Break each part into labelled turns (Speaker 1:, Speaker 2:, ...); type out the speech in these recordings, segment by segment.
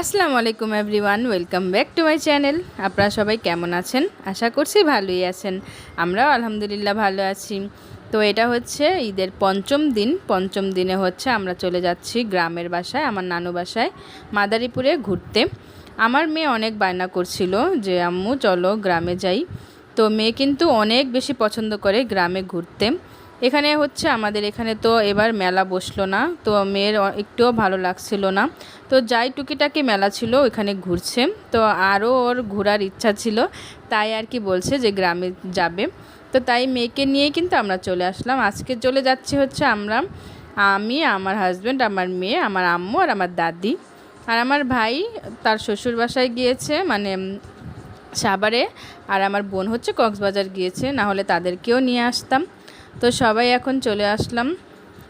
Speaker 1: আসসালামু আলাইকুম everyone, welcome back to my channel. আপনারা সবাই কেমন আছেন? আশা করছি ভালোই আছেন। আমরাও আলহামদুলিল্লাহ ভালো আছি। তো এটা হচ্ছে ঈদের পঞ্চম দিন। পঞ্চম দিনে হচ্ছে আমরা চলে যাচ্ছি গ্রামের বাসায়, আমার নানু বাসায়, মাদারীপুরে ঘুরতে। আমার মেয়ে অনেক বায়না করছিল যে, আম্মু, চলো গ্রামে যাই। তো মেয়ে কিন্তু অনেক বেশি পছন্দ করে গ্রামে ঘুরতে। এখানে হচ্ছে আমাদের এখানে তো এবার মেলা বসল না, তো মেয়ের একটুও ভালো লাগছিল না। তো যাই টুকিটাকি মেলা ছিল, ওইখানে ঘুরছে। তো আরও ওর ঘোরার ইচ্ছা ছিল, তাই আর কি বলছে যে গ্রামে যাবে। তো তাই মেয়েকে নিয়েই কিন্তু আমরা চলে আসলাম। আজকে চলে যাচ্ছি হচ্ছে আমরা, আমি, আমার হাজব্যান্ড আমার মেয়ে, আমার আম্মু আর আমার দাদি। আর আমার ভাই তার শ্বশুর বাসায় গিয়েছে মানে সাভারে। আর আমার বোন হচ্ছে কক্সবাজার গিয়েছে না হলে তাদেরকেও নিয়ে আসতাম। তো সবাই এখন চলে আসলাম।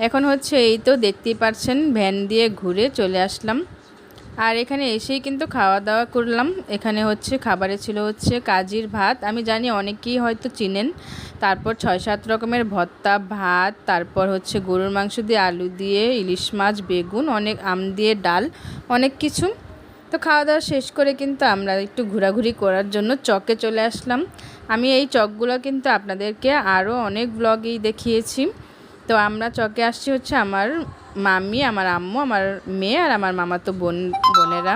Speaker 1: এখন হচ্ছে এই তো দেখতেই পারছেন, ভ্যান দিয়ে ঘুরে চলে আসলাম। আর এখানে এসেই কিন্তু খাওয়া দাওয়া করলাম। এখানে হচ্ছে খাবারে ছিল হচ্ছে কাজির ভাত। আমি জানি অনেকেই হয়তো চিনেন। তারপর ছয় সাত রকমের ভর্তা, ভাত, তারপর হচ্ছে গরুর মাংস দিয়ে আলু দিয়ে, ইলিশ মাছ, বেগুন, অনেক আম দিয়ে ডাল, অনেক কিছু। তো খাওয়া দাওয়া শেষ করে কিন্তু আমরা একটু ঘোরাঘুরি করার জন্য চকে চলে আসলাম। আমি এই চকগুলো কিন্তু আপনাদেরকে আরও অনেক ব্লগেই দেখিয়েছি। তো আমরা চকে আসছি হচ্ছে আমার মামি, আমার আম্মু, আমার মেয়ে আর আমার মামাতো বোন, বোনেরা।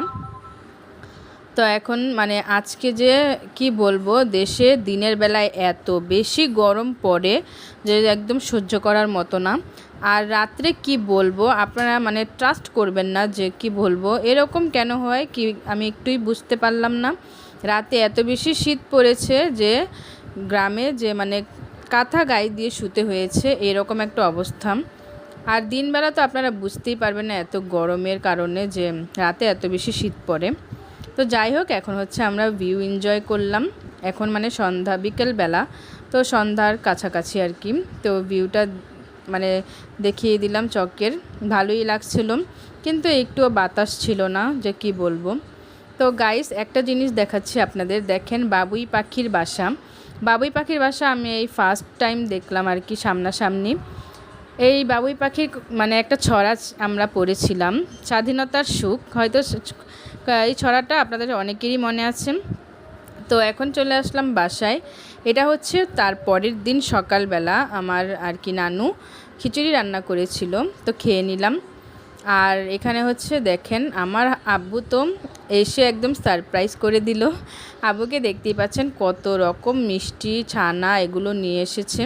Speaker 1: তো এখন মানে আজকে যে কি বলব, দেশে দিনের বেলায় এত বেশি গরম পড়ে যে একদম সহ্য করার মতো না। আর রাত্রে কি বলব, আপনারা মানে ট্রাস্ট করবেন না যে কি বলব, এরকম কেন হয় কি আমি একটুই বুঝতে পারলাম না। রাতে এত বেশি শীত পড়েছে যে গ্রামে যে মানে কাঁথা গায়ে দিয়ে শুতে হয়েছে, এরকম একটা অবস্থা। আর দিনবেলা তো আপনারা বুঝতেই পারবেন না এত গরমের কারণে যে রাতে এত বেশি শীত পড়ে। তো যাই হোক, এখন হচ্ছে আমরা ভিউ এনজয় করলাম। এখন মানে সন্ধ্যা বিকেলবেলা তো সন্ধ্যার কাছাকাছি আর কি। তো ভিউটা মানে দেখিয়ে দিলাম চকের। ভালোই লাগছিল। কিন্তু একটুও বাতাস ছিল না, যে কি বলব। তো গাইস একটা জিনিস দেখাচ্ছি আপনাদের। দেখেন বাবুই পাখির বাসা। বাবুই পাখির বাসা আমি এই ফার্স্ট টাইম দেখলাম আর কি সামনাসামনি। এই বাবুই পাখির মানে একটা ছড়া আমরা পড়েছিলাম স্বাধীনতার সুখ। হয়তো এই ছড়াটা আপনাদের অনেকেরই মনে আছে। তো এখন চলে আসলাম বাসায়। এটা হচ্ছে তার পরের দিন সকালবেলা আমার আর কি নানু খিচুড়ি রান্না করেছিল, তো খেয়ে নিলাম। আর এখানে হচ্ছে দেখেন, আমার আব্বু তো এসে একদম সারপ্রাইজ করে দিল। আব্বুকে দেখতেই পাচ্ছেন কত রকম মিষ্টি, ছানা এগুলো নিয়ে এসেছে।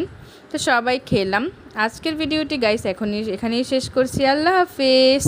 Speaker 1: তো সবাই খেলাম। আজকের ভিডিওটি গাইস এখনই, এখানেই শেষ করছি। আল্লাহ হাফেজ।